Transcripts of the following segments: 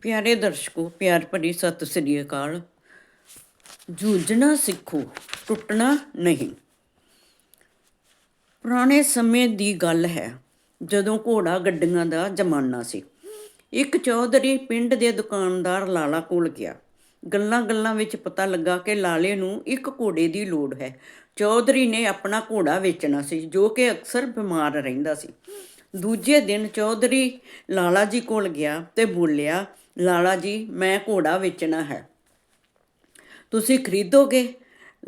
ਪਿਆਰੇ ਦਰਸ਼ਕੋ, ਪਿਆਰ ਭਰੀ ਸਤਿ ਸ੍ਰੀ ਅਕਾਲ। ਜੂਝਣਾ ਸਿੱਖੋ, ਟੁੱਟਣਾ ਨਹੀਂ। ਪੁਰਾਣੇ ਸਮੇਂ ਦੀ ਗੱਲ ਹੈ, ਜਦੋਂ ਘੋੜਾ ਗੱਡੀਆਂ ਦਾ ਜ਼ਮਾਨਾ ਸੀ। ਇੱਕ ਚੌਧਰੀ ਪਿੰਡ ਦੇ ਦੁਕਾਨਦਾਰ ਲਾਲਾ ਕੋਲ ਗਿਆ। ਗੱਲਾਂ-ਗੱਲਾਂ ਵਿੱਚ ਪਤਾ ਲੱਗਾ ਕਿ ਲਾਲੇ ਨੂੰ ਇੱਕ ਘੋੜੇ ਦੀ ਲੋੜ ਹੈ। ਚੌਧਰੀ ਨੇ ਆਪਣਾ ਘੋੜਾ ਵੇਚਣਾ ਸੀ, ਜੋ ਕਿ ਅਕਸਰ ਬਿਮਾਰ ਰਹਿੰਦਾ ਸੀ। ਦੂਜੇ ਦਿਨ ਚੌਧਰੀ ਲਾਲਾ ਜੀ ਕੋਲ ਗਿਆ ਤੇ ਬੋਲਿਆ ਲਾਲਾ ਜੀ, ਮੈਂ ਘੋੜਾ ਵੇਚਣਾ ਹੈ। ਤੁਸੀਂ ਖਰੀਦੋਗੇ?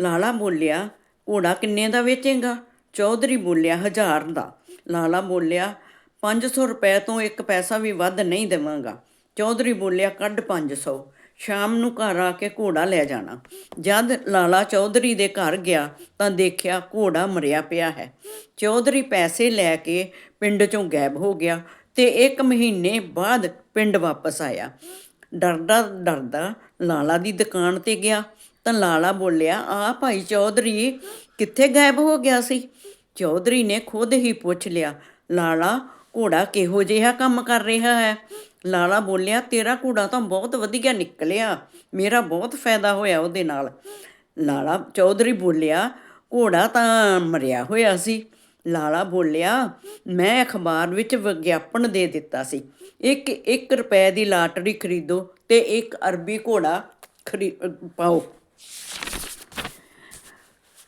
ਲਾਲਾ ਬੋਲਿਆ, ਘੋੜਾ ਕਿੰਨੇ ਦਾ ਵੇਚੇਗਾ? ਚੌਧਰੀ ਬੋਲਿਆ, ਹਜ਼ਾਰ ਦਾ। ਲਾਲਾ ਬੋਲਿਆ 500 ਰੁਪਏ ਤੋਂ ਇੱਕ ਪੈਸਾ ਵੀ ਵੱਧ ਨਹੀਂ ਦੇਵਾਂਗਾ। ਚੌਧਰੀ ਬੋਲਿਆ, ਕੱਢ 500 ਸ਼ਾਮ ਨੂੰ ਘਰ ਆ ਕੇ ਘੋੜਾ ਲੈ ਜਾਣਾ। ਜਦ ਲਾਲਾ ਚੌਧਰੀ ਦੇ ਘਰ ਗਿਆ, ਤਾਂ ਦੇਖਿਆ ਘੋੜਾ ਮਰਿਆ ਪਿਆ ਹੈ। ਚੌਧਰੀ ਪੈਸੇ ਲੈ ਕੇ ਪਿੰਡ ਚੋਂ ਗਾਇਬ ਹੋ ਗਿਆ। ਤੇ ਇੱਕ ਮਹੀਨੇ ਬਾਅਦ ਪਿੰਡ ਵਾਪਸ ਆਇਆ। ਡਰਦਾ ਡਰਦਾ ਲਾਲਾ ਦੀ ਦੁਕਾਨ ਤੇ ਗਿਆ ਤਾਂ ਲਾਲਾ ਬੋਲਿਆ, ਆ ਭਾਈ ਚੌਧਰੀ, ਕਿੱਥੇ ਗਾਇਬ ਹੋ ਗਿਆ ਸੀ? ਚੌਧਰੀ ਨੇ ਖੁਦ ਹੀ ਪੁੱਛ ਲਿਆ, ਲਾਲਾ, ਘੋੜਾ ਕਿਹੋ ਜਿਹਾ ਕੰਮ ਕਰ ਰਿਹਾ ਹੈ? ਲਾਲਾ ਬੋਲਿਆ, ਤੇਰਾ ਘੋੜਾ ਤਾਂ ਬਹੁਤ ਵਧੀਆ ਨਿਕਲਿਆ, ਮੇਰਾ ਬਹੁਤ ਫਾਇਦਾ ਹੋਇਆ ਉਹਦੇ ਨਾਲ। ਲਾਲਾ ਚੌਧਰੀ ਬੋਲਿਆ, ਘੋੜਾ ਤਾਂ ਮਰਿਆ ਹੋਇਆ ਸੀ। ਲਾਲਾ ਬੋਲਿਆ, ਮੈਂ ਅਖਬਾਰ ਵਿੱਚ ਵਿਗਿਆਪਨ ਦੇ ਦਿੱਤਾ ਸੀ। ਇੱਕ 1 ਰੁਪਏ ਦੀ ਲਾਟਰੀ ਖਰੀਦੋ ਤੇ ਇੱਕ ਅਰਬੀ ਘੋੜਾ ਖਰੀ ਪਾਓ।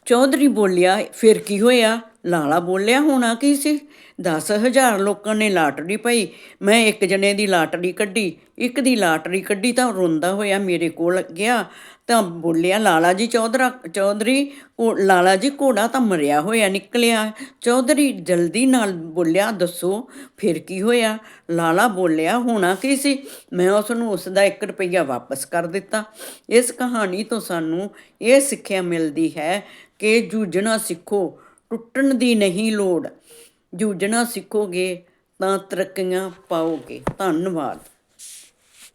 ਚੌਧਰੀ ਬੋਲਿਆ, ਫਿਰ ਕੀ ਹੋਇਆ? ਲਾਲਾ ਬੋਲਿਆ ਹੋਣਾ ਕੀ ਸੀ? 10000 ਲੋਕਾਂ ਨੇ ਲਾਟਰੀ ਪਈ। ਮੈਂ ਇੱਕ ਜਣੇ ਦੀ ਲਾਟਰੀ ਕੱਢੀ। ਇੱਕ ਦੀ ਲਾਟਰੀ ਕੱਢੀ ਤਾਂ ਰੋਂਦਾ ਹੋਇਆ ਮੇਰੇ ਕੋਲ ਗਿਆ। ਤਾਂ ਬੋਲਿਆ, ਲਾਲਾ ਜੀ ਚੌਧਰਾ, ਚੌਧਰੀ ਉਹ ਲਾਲਾ ਜੀ ਘੋੜਾ ਤਾਂ ਮਰਿਆ ਹੋਇਆ ਨਿਕਲਿਆ। ਚੌਧਰੀ ਜਲਦੀ ਨਾਲ ਬੋਲਿਆ, ਦੱਸੋ, ਫਿਰ ਕੀ ਹੋਇਆ? ਲਾਲਾ ਬੋਲਿਆ, ਹੋਣਾ ਕੀ ਸੀ? ਮੈਂ ਉਸ ਨੂੰ ਉਸ ਦਾ 1 ਰੁਪਈਆ ਵਾਪਸ ਕਰ ਦਿੱਤਾ। ਇਸ ਕਹਾਣੀ ਤੋਂ ਸਾਨੂੰ ਇਹ ਸਿੱਖਿਆ ਮਿਲਦੀ ਹੈ ਕਿ ਜੂਝਣਾ ਸਿੱਖੋ। ਟੁੱਟਣ ਦੀ ਨਹੀਂ ਲੋੜ। ਜੂਝਣਾ ਸਿੱਖੋਗੇ ਤਾਂ ਤਰੱਕੀਆਂ ਪਾਓਗੇ। ਧੰਨਵਾਦ।